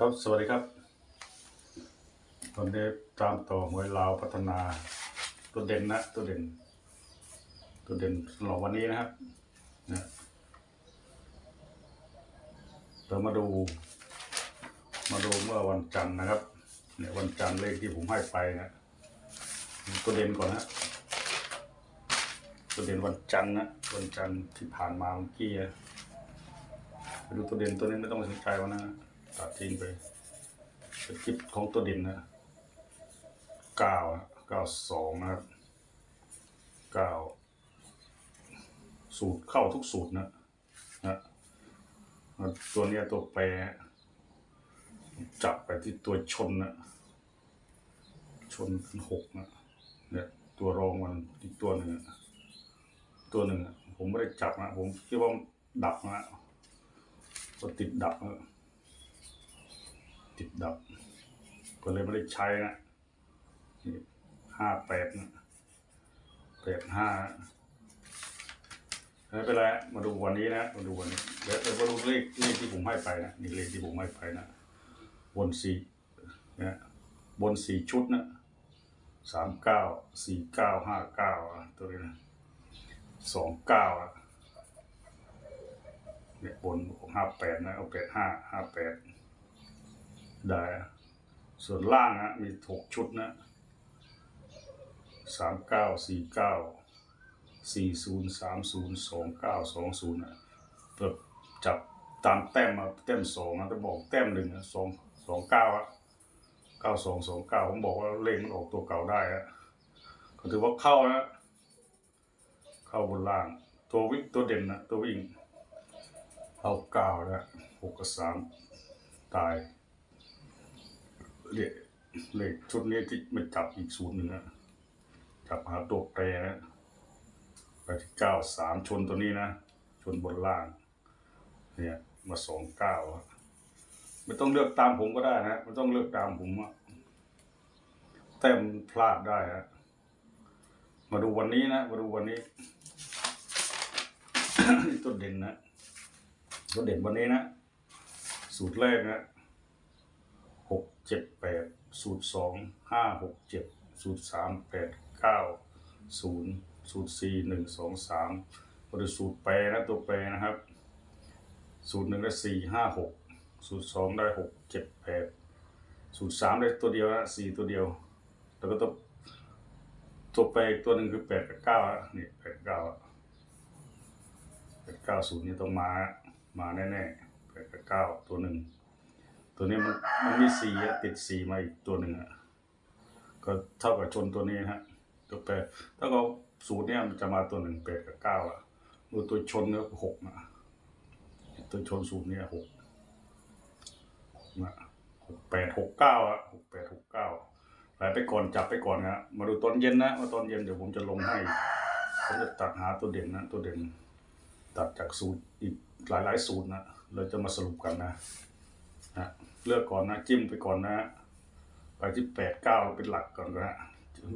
ครับสวัสดีครับวันนี้ตามต่อหวยลาวพัฒนาตัวเด่นนะตัวเด่น ตัวเด่นสำหรับวันนี้นะครับนะเรามาดู มาดูเมื่อวันจันทร์นะครับเนี่ยวันจันทร์เลขที่ผมให้ไปนะตัวเด่นก่อนนะตัวเด่นวันจันทร์นะวันจันทร์ที่ผ่านมาเมื่อกี้นะไปดูตัวเด่นตัวนี้ไม่ต้องสนใจวันนะ ตัดทิ้งไปเป็นคลิปของตัวเด่นนะเก้าเก้าสองนะครับเก้าสูตรเข้าทุกสูตรนะนะตัวเนี้ยตัวแปร จับไปที่ตัวชนนะชนเป็นหกนะเนี่ยตัวรองมันอีกตัวหนึ่งตัวหนึ่งผมไม่ได้จับนะผมคิดว่าดับนะก็ติดดับนะ ติดดับก็เลยไม่ได้ใช้นะห้าแปดนะแปดห้าไม่เป็นไรมาดูวันนี้นะมาดูวันนี้เดี๋ยวเดี๋ยวมาดูเลขเลขที่ผมให้ไปนะนี่เลขที่ผมให้ไปนะบนสี่นะบนสี่ชุดนะสามเก้าสี่เก้าห้าเก้าตัวนี้นะสองเก้าอะเนี่ยบนห้าแปดนะเอาแปดห้าห้าแปด ได้ ส่วนล่างนะมีหกชุดนะสามเก้าสี่เก้าสี่ศูนย์สามศูนย์สองเก้าสองศูนย์นะแบบจับตามแต้มมาแต้มสองนะจะบอกแต้มหนึ่งนะสองสองเก้าอะเก้าสองสองเก้าผมบอกว่าเลขมันออกตัวเก่าได้อะก็ถือว่าเข้านะเข้าบนล่าง ตัววิ่งตัวเด่นนะตัววิ่งเข้าเก้าแล้วหกกับสามตาย เลขเลขชุดนี้ที่มันจับอีกศูนย์หนึ่งนะจับหาตัวแปรนะไปที่เก้าสามชนตัวนี้นะ ชนบนล่าง เนี่ยมาสองเก้าไม่ต้องเลือกตามผมก็ได้นะไม่ต้องเลือกตามผมอะแต้มพลาดได้ฮะมาดูวันนี้นะ มาดูวันนี้ตัวเด่นนะตัวเด่นวันนี้นะ สูตรแรกนะ หกเจ็ดแปดสูตรสองห้าหกเจ็ดสูตรสามแปดเก้าศูนย์สูตรสี่หนึ่งสองสามบริสูตรแปรนะตัวแปรนะครับสูตรหนึ่งได้สี่ห้าหกสูตรสองได้หกเจ็ดแปดสูตรสามได้ตัวเดียวนะสี่ตัวเดียวแล้วก็ตัวตัวแปรอีกตัวหนึ่งคือแปดกับเก้าอะนี่แปดเก้าแปดเก้าสูตรนี้ต้องมามาแน่ๆแปดกับเก้าตัวหนึ่ง ตัวนี้มันมันมีสีอะติดสีมาอีกตัวหนึ่งอะก็เท่ากับชนตัวนี้ฮะตัวแปรถ้าเราสูตรเนี้ยมันจะมาตัวหนึ่งแปดกับเก้าอะดูตัวชนเนี่ยหกนะตัวชนสูตรเนี่ยหกนะหกแปดหกเก้าอะหกแปดหกเก้าไปไปก่อนจับไปก่อนนะมาดูตอนเย็นนะว่าตอนเย็นเดี๋ยวผมจะลงให้ผมจะตัดหาตัวเด่นนะตัวเด่นตัดจากสูตรอีกหลายหลายๆสูตรนะเราจะมาสรุปกันนะ นะเลือกก่อนนะจิ้มไปก่อนนะ ไปที่แปดเก้าเป็นหลักก่อนก็นะ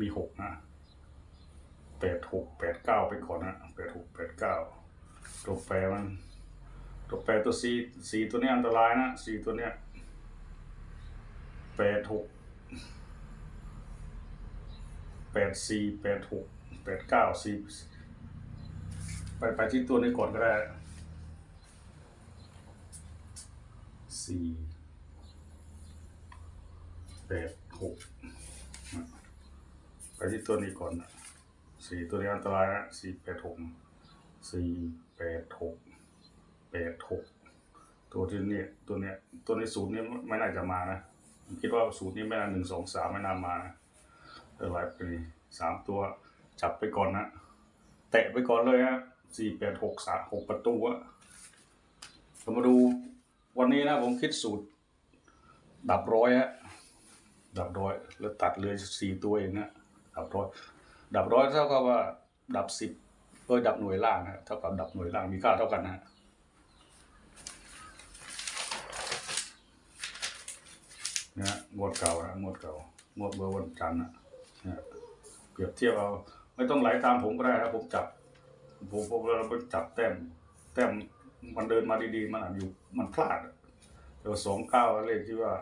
มีหกนะแปดหกแปดเก้าไปก่อนนะแปดหกแปดเก้าตัวแปรมัน ตัวแปรตัวสีสีตัวนี้อันตรายนะสีตัวเนี้ยแปดหกแปดสี่แปดหกแปดเก้าสี่ไปไปที่ตัวนี้ก่อนก็ได้ สี่แปดหกไปที่ตัวนี้ก่อนนะสี่ตัวนี้อันตรายนะสี่แปดหกสี่แปดหกแปดหกตัวที่เนี่ยตัวเนี้ยตัวในสูตรนี้ไม่น่าจะมานะผมคิดว่าสูตรนี้ไม่น่าหนึ่งสองสามไม่น่ามานะออหลายปีสามตัวจับไปก่อนนะแตะไปก่อนเลยฮะสี่แปดหกสามหกประตูอะเรามาดู วันนี้นะผมคิดสูตร ดับร้อยฮะดับร้อยแล้วตัดเลยสี่ตัวเองนะดับร้อยดับร้อยเท่ากับว่า ดับสิบเออดับหน่วยล่างนะเท่ากับดับหน่วยล่างมีค่าเท่ากันนะฮะนะฮะงวดเก่านะงวดเก่างวดเบอร์วันจันทร์นะนะฮะเปรียบเทียบเอาไม่ต้องไหลตามผมก็ได้นะผมจับผมผมเราไปจับแต้มแต้ม มันเดินมาดีๆ มันอาจอยู่มันพลาดอะแต่ว่าสองเก้าเลขที่ว่า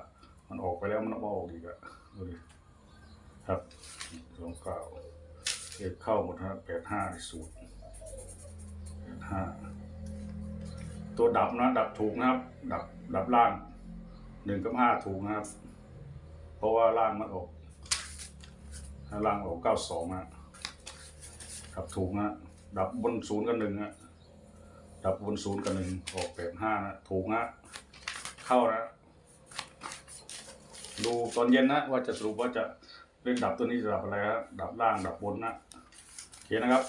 มันออกไปแล้วมันมาออกอีกอะดูดิครับสองเก้าเลขเข้าหมดฮะแปดห้าในสูตรแปดห้าตัวดับนะ ดับถูกนะครับ ดับดับล่างหนึ่งกับห้าถูกนะครับ เพราะว่าล่างมันออกล่างออกเก้าสองนะดับถูกนะดับบนศูนย์กับหนึ่งนะ ดับบนศูนย์กับหนึ่งออกแปดห้านะถูกนะเข้านะดูตอนเย็นนะ ว่าจะสรุปว่าจะเล่นดับตัวนี้จะดับอะไรครับดับล่างดับบนนะโอเคนะครับ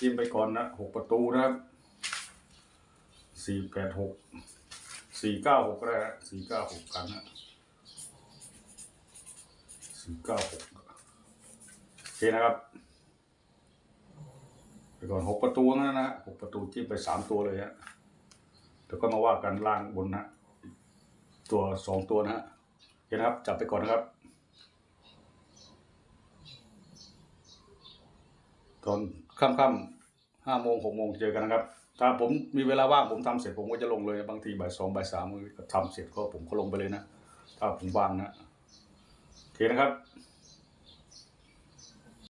จิ้มไปก่อนนะหกประตูนะครับสี่แปดหกสี่เก้าหกก็ได้ฮะสี่เก้าหกกันนะสี่เก้าหกโอเคนะครับ ไปก่อนหกประตูนะนะหกประตูจิ้มไปสามตัวเลยฮะเดี๋ยวก็มาว่ากันล่างบนนะตัวสองตัวนะฮะโอเคนะครับ จับไปก่อนนะครับ ตอนค่ำๆห้าโมงหกโมงเจอกันนะครับ ถ้าผมมีเวลาว่างผมทำเสร็จผมก็จะลงเลย บางทีบ่ายสองบ่ายสามก็ทำเสร็จก็ผมก็ลงไปเลยนะ ถ้าผมว่างนะโอเคนะครับ